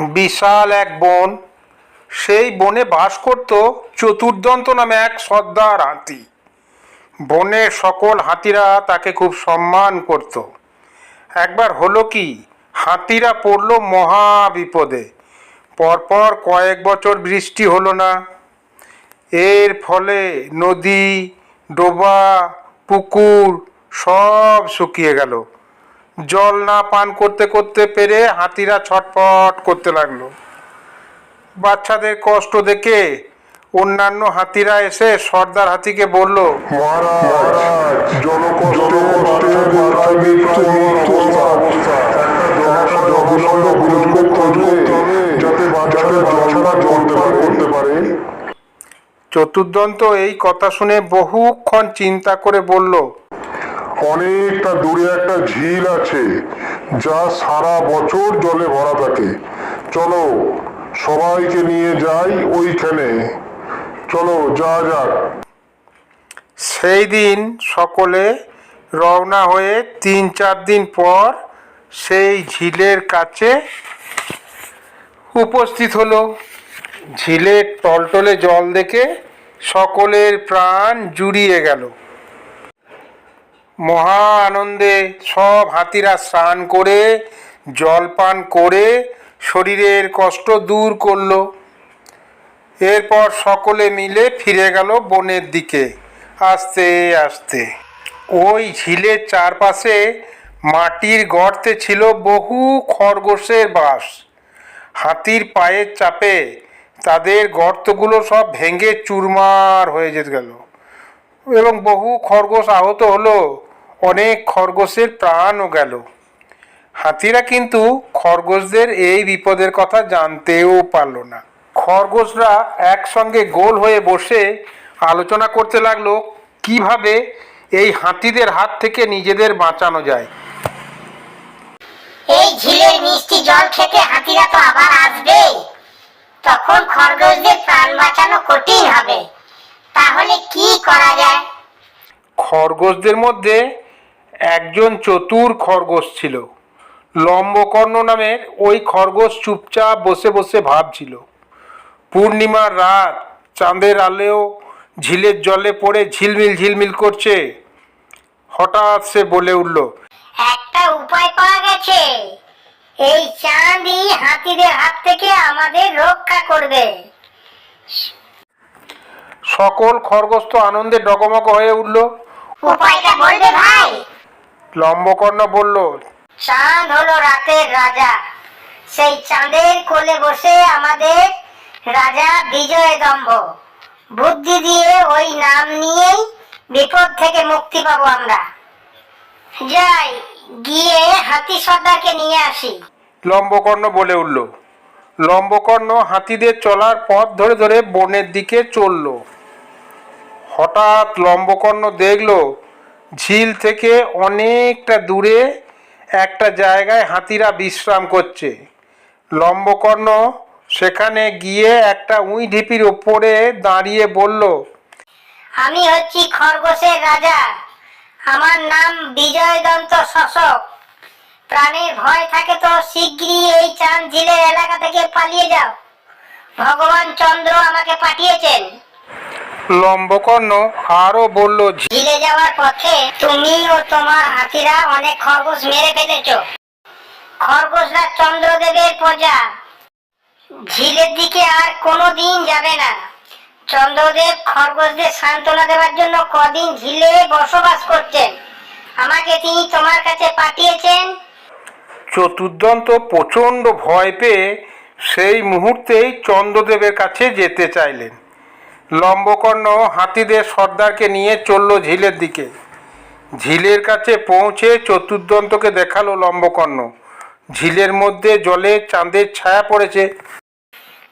বিশাল এক বন। সেই বনে বাস করত চতুর্দন্ত নামে এক সর্দার হাতি বনের সকল হাতিরা তাকে খুব সম্মান করত। একবার হলো কি, হাতিরা পড়ল মহা বিপদে। পরপর কয়েক বছর বৃষ্টি হলো না। এর ফলে নদী, ডোবা, পুকুর সব শুকিয়ে গেল। জল না পান করতে করতে পেরে হাতিরা ছটফট করতে লাগল। বাচ্চাদের কষ্ট দেখে অন্যান্য হাতিরা এসে সর্দার হাতিকে বলল চতুর্দন্ত এই কথা শুনে বহুক্ষণ চিন্তা করে বলল অনেকটা দূরে একটা ঝিল আছে, যা সারা বছর জলে ভরা থাকে। চলো, সবাইকে নিয়ে যাই ওইখানে। চলো যা যাক। সেই দিন সকলে রওনা হয়ে তিন চার দিন পর সেই ঝিলের কাছে উপস্থিত হলো। ঝিলের টলটলে জল দেখে সকলের প্রাণ জুড়িয়ে গেল। মহা আনন্দে সব হাতিরা স্নান করে, জলপান করে, শরীরের কষ্ট দূর করল। এরপর সকলে মিলে ফিরে গেল বনের দিকে, আস্তে আস্তে। ওই ঝিলের চারপাশে মাটির গর্তে ছিল বহু খরগোশের বাস। হাতির পায়ের চাপে তাদের গর্তগুলো সব ভেঙে চুরমার হয়ে যেতে গেল এবং বহু খরগোশ আহত হলো। অনেক খরগোশের প্রাণও গেল। হাতিরা কিন্তু খরগোশদের এই বিপদের কথা জানতেও পারল না। খরগোশরা একসঙ্গে গোল হয়ে বসে আলোচনা করতে লাগল কীভাবে এই হাতিদের হাত থেকে নিজেদের বাঁচানো যায়। এই ঝিলের মিষ্টি জল খেতে হাতিরা তো আবার আসবে তখন খরগোশদের প্রাণ বাঁচানো কঠিন হবে। তাহলে কি করা যায়? খরগোশদের মধ্যে একজন চতুর খরগোশ ছিল। লম্বকর্ণ নামের ওই খরগোশ চুপচাপ বসে বসে ভাবছিল। পূর্ণিমার রাত চাঁদের আলেও ঝিলের জলে পড়ে ঝিলমিল ঝিলমিল করছে। হঠাৎ সে বলে উঠল একটা উপায় পাওয়া গেছে। এই চাঁদই হাতিদের হাত থেকে আমাদের রক্ষা করবে। সকল খরগোশ তো আনন্দে ডগমগ হয়ে উঠল। উপায়টা বলবে ভাই। লম্বকর্ণ বলল চাঁদ হলো রাতের রাজা। সেই চাঁদের কোলে বসে আমাদের রাজা বিজয় দম্ভ বুদ্ধি দিয়ে ওই নাম নিয়েই বিপদ থেকে মুক্তি পাবো আমরা। যাই গিয়ে হাতি সর্দারকে নিয়ে আসি। লম্বকর্ণ বলে উঠল লম্বকর্ণ হাতিদের চলার পথ ধরে ধরে বনের দিকে চলল। হঠাৎ লম্বকর্ণ দেখল ঝিল থেকে অনেকটা দূরে একটা জায়গায় হাতিরা বিশ্রাম করছে। লম্বকর্ণ সেখানে গিয়ে একটা উই ঢিপির ওপরে দাঁড়িয়ে বলল, আমি হচ্ছি খরগোশের রাজা। আমার নাম বিজয়দন্ত শশক। প্রাণের ভয় থাকে তো শিগগিরই এই চাঁদ ঝিলের এলাকা থেকে পালিয়ে যাও। ভগবান চন্দ্র আমাকে পাঠিয়েছেন। লম্বকর্ণ আরও বলল ঝিলে যাওয়ার পথে তুমি ও তোমার হাতিরা অনেক খরগোশ মেরে ফেলেছ। খরগোশরা চন্দ্রদেবের প্রজা। ঝিলের দিকে আর কোনো দিন যাবে না। চন্দ্রদেব খরগোশদের সান্ত্বনা দেওয়ার জন্য কদিন ঝিলে বসবাস করছেন আমাকে তিনি তোমার কাছে পাঠিয়েছেন। চতুর্দন্ত প্রচণ্ড ভয় পেয়ে সেই মুহূর্তেই চন্দ্রদেবের কাছে যেতে চাইলেন। লম্বকর্ণ হাতিদের সর্দারকে নিয়ে চলল ঝিলের দিকে। ঝিলের কাছে পৌঁছে চতুর্দন্তকে দেখাল লম্বকর্ণ। ঝিলের মধ্যে জলে চাঁদের ছায়া পড়েছে।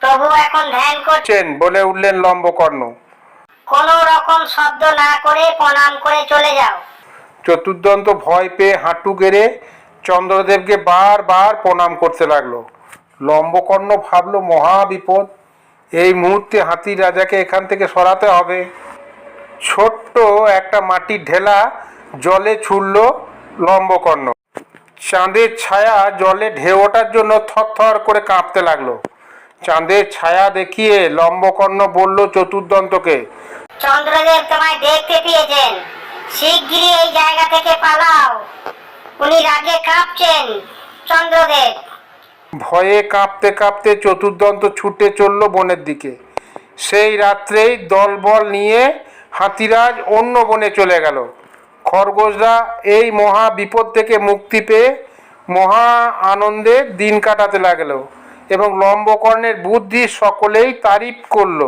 প্রভু এখন ধ্যান করছেন বলে উঠলেন লম্বকর্ণ। কোনো রকম শব্দ না করে প্রণাম করে চলে যাও। চতুর্দন্ত ভয় পেয়ে হাঁটু গেড়ে চন্দ্রদেবকে বারবার প্রণাম করতে লাগল। লম্বকর্ণ ভাবলো মহা বিপদ। এই মুহূর্তে হাতির রাজাকে এখান থেকে সরাতে হবে। ছোট্ট একটা মাটির ঢেলা জলে ছুড়ল লম্বকর্ণ। চাঁদের ছায়া জলে ঢেউ ওঠার জন্য থরথর করে কাঁপতে লাগল। চাঁদের ছায়া দেখিয়ে লম্বকর্ণ বলল চতুর্দন্তকে চন্দ্রদেব তোমায় দেখতে পেয়েছেন। শিগগিরই এই জায়গা থেকে পালাও। উনি রাগে কাঁপছেন। চন্দ্রদেব ভয়ে কাঁপতে কাঁপতে চতুর্দন্ত ছুটে চলল বনের দিকে। সেই রাত্রেই দলবল নিয়ে হাতিরাজ অন্য বনে চলে গেল। খরগোশরা এই মহা বিপদ থেকে মুক্তি পেয়ে মহা আনন্দে দিন কাটাতে লাগল এবং লম্বকর্ণের বুদ্ধি সকলেই তারিফ করল।